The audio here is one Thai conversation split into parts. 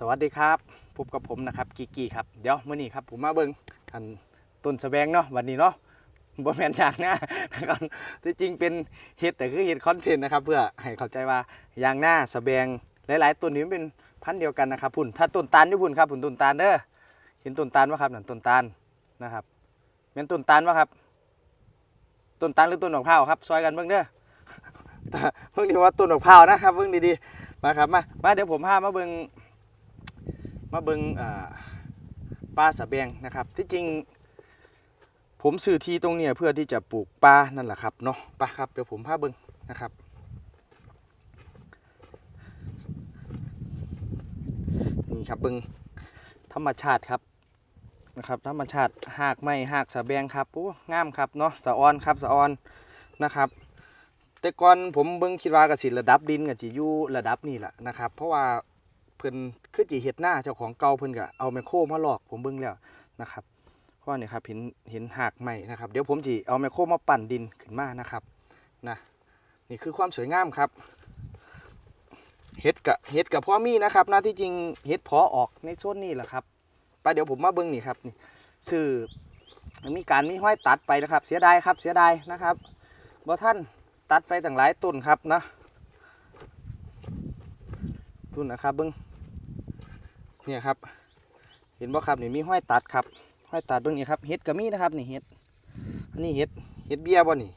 สวัสดีครับพบกับผมนะครับกิกกี้ครับเดี๋ยวเมื่อนี้ครับผมมาเบิ่งอันต้นสะแบงเนาะวันนี้เนาะบ่แม่นอย่างหน้านะครับที่จริงเป็นเฮ็ดแต่คือเฮ็ดคอนเทนต์นะครับ เพื่อให้เข้าใจว่าอย่างหน้าสะแบงหลาย ๆต้นนี้มันเป็นพันธุ์เดียวกันนะครับพุ่นถ้าต้นตาลอยู่พุ่นครับพุ่นต้นตาลเด้อเห็นต้นตาลว่าครับนั่นต้นตาลนะครับแม่นต้นตาลว่าครับต้นตาลหรือต้นดอกพร้าครับซอยกันเบิ่งเด้อเพิ่งดีว่าต้นดอกพร้าวนะครับเบิ่งดีๆมาครับมามาเดี๋ยวผมพามาเบิ่ง มาเบิงปลาสะแบงนะครับที่จริง ผมซื้อที่ตรงเนี้ยเพื่อที่จะปลูกปลานั่นแหละครับเนาะปลาครับเดี๋ยวผมพาเบิงนะครับนี่ครับเบิงธรรมชาติครับนะครับธรรมชาติหากไม้หากสะแบงครับโอ้งามครับเนาะสะออนครับสะออนนะครับแต่ก่อนผมเบิ่งคิดว่ากสิระดับดินกับจิอยู่ระดับนี่แหละนะครับ เพราะว่า เพิ่นคือจีเฮ็ดหน้าเจ้าของเก่าเพิ่นก็เอาไมโครมาหลอกผมเบิ่งแล้วนะครับเพราะว่านี่ครับเห็นเห็นหากใหม่นะครับเดี๋ยวผมจีเอาไมโครมาปั่นดินขึ้นมานะครับนะนี่คือความสวยงามครับเฮ็ดกับเฮ็ดกับพ่อมีนะครับนะที่จริงเฮ็ดพอออกในโซนนี้แหละครับไปเดี๋ยวผมมาเบิ่งนี่ครับนี่สื่อมีการมีห้อยตัดไปนะครับ เสียดายครับเสียดายนะครับบ่ท่านตัดไปตั้งหลายต้นครับนะ ดูนะครับเบิ่งเนี่ยครับ เห็นบ่ครับนี่มีห้อยตัดครับห้อยตัดเบื้องนี้ครับเห็ดก็มีนะครับนี่เห็ดอันนี้เห็ดเห็ดเบียบ่นี่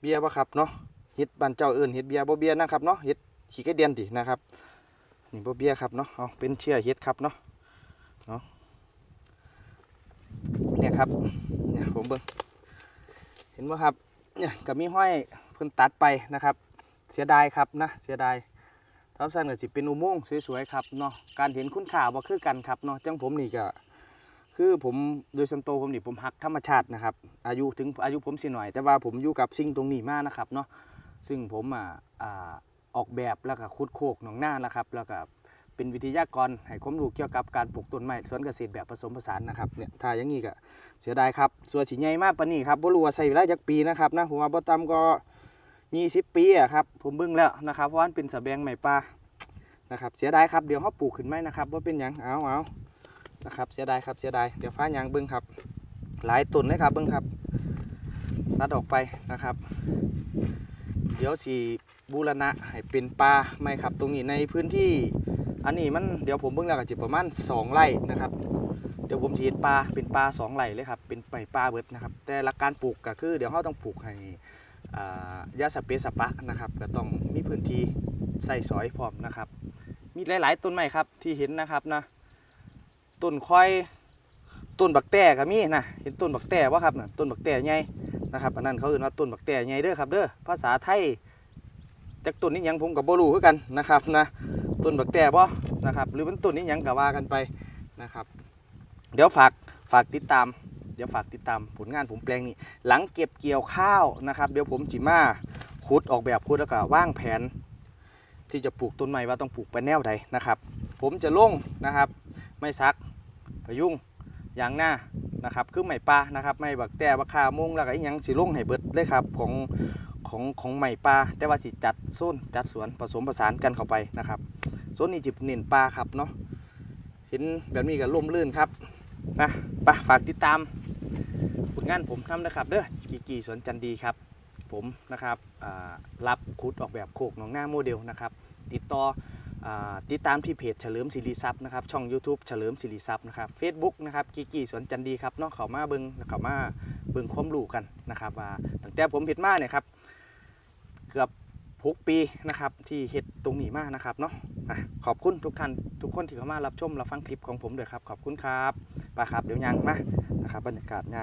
เบียบ่ครับเนาะเห็ดบ้านเจ้าเอิ้นเห็ดเบียบ่เบียนะครับเนาะเห็ดขี้ไก่เดียนตินะครับนี่บ่เบียครับเนาะเอาเป็นเชื่อเห็ดครับเนาะเนาะเนี่ยครับเนี่ยผมเบิ่งเห็นบ่ครับเนี่ยก็มีห้อยเพิ่นตัดไปนะครับ เสียดายครับนะเสียดาย ทับสั้นก็สิเป็นอุโมงค์สวยๆครับเนาะการเห็นคุณค่าบ่คือกันครับเนาะจังผมนี่ก็คือผมโดยส่วนตัวผมนี่ผมฮักธรรมชาตินะครับ อายุถึงอายุผมสิหน่อย แต่ว่าผมอยู่กับสิ่งตรงนี้มากนะครับเนาะซึ่งผมอ่าออกแบบแล้วก็คุดโคกหนองหน้านะครับ แล้วก็เป็นวิทยากรให้ความรู้เกี่ยวกับการปลูกต้นไม้สวนเกษตรแบบผสมผสานนะครับเนี่ยถ้าอย่างนี้ก็เสียดายครับส่วนสีใหญ่มากปานนี้ครับบ่รู้ว่าใส่เวลาจักปีนะครับนะผมว่าบ่ต่ำก็20ปีอะครับผมเบิ่งแล้วนะครับเพราะว่าเป็นสะแบงไม้ป่า นะครับเสียดายครับเดี๋ยวเขาปลูกขึ้นไหมนะครับว่าเป็นยังเอาเอานะครับเสียดายครับเสียดายเดี๋ยวฟ้ายางเบิ้งครับ หลายต้นเลยครับเบิ้งครับตัดออกไปนะครับ เดี๋ยวสีบูรณะให้เป็นป่าไหมครับ ตรงนี้ในพื้นที่อันนี้มันเดี๋ยวผมเบิ้งแล้วก็จะประมาณ2ไร่นะครับเดี๋ยวผมฉีดปลาเป็นปลาสองไร่เลยครับเป็นไปปลาเบิดนะครับ แต่ละการปลูกก็คือ เดี๋ยวเขาต้องปลูกให้ยาสเปซสปะนะครับก็ต้องมีพื้นที่ ใส่สอยพร้อมนะครับ มีหลาย ๆ ต้นไม้ครับที่เห็นนะครับนะต้นคอยต้นบักแต้ก็มีนะเห็นต้นบักแต้ว่าครับนะต้นบักแต้ใหญ่นะครับอันนั้นเขาเรียกว่าต้นบักแต้ใหญ่เด้อครับเด้อภาษาไทยจากต้นนี้ยังผมกับโบลูคือกันนะครับนะต้นบักแต้บ่นะครับหรือเป็นต้นนี้ยังก็ว่ากันไปนะครับ เดี๋ยวฝากฝากติดตาม เดี๋ยวฝากติดตามผลงานผมแปลงนี้ หลังเก็บเกี่ยวข้าวนะครับ เดี๋ยวผมจิมาขุดออกแบบขุดแล้วก็ว่างแผน ที่จะปลูกต้นไม้ว่าต้องปลูกไปแนวใดนะครับ ผมจะลงนะครับ ไม่ซักพยุงยางหน้านะครับ คือไม้ป่านะครับไม้บักแต่บักคามุงแล้วก็อีกอย่างสิลงให้เบิดเลยครับของของของไม้ป่าแต่ว่าสิจัดโซนจัดสวนผสมผสานกันเข้าไปนะครับโซนนี้จิเน้นป่าครับเนาะเห็นแบบนี้ก็ร่มรื่นครับนะไปฝากติดตามผลงานผมทำนะครับเด้อกีกีสวนจันดีครับ ผมนะครับรับคุดออกแบบโคกหนองหน้าโมเดลนะครับติดต่ออติดตามที่เพจเฉลิมศิริทรัพย์นะครับช่อง YouTube เฉลิมศิริทรัพย์นะครับ Facebook นะครับกิกิสวนจันดีครับเนาะเขามาเบิงเขามาเบิงความรู้กันนะครับว่าตั้งแต่ผมเห็ดมาเนี่ยครับเกือบหกปีนะครับที่เห็ดตรงนี้มานะครับเนาะอะขอบคุณทุกท่านทุกคนที่เข้ามารับชมรับฟังคลิปของผมด้วยครับขอบคุณครับไปครับเดี๋ยวยังมานะครับบรรยากาศงาน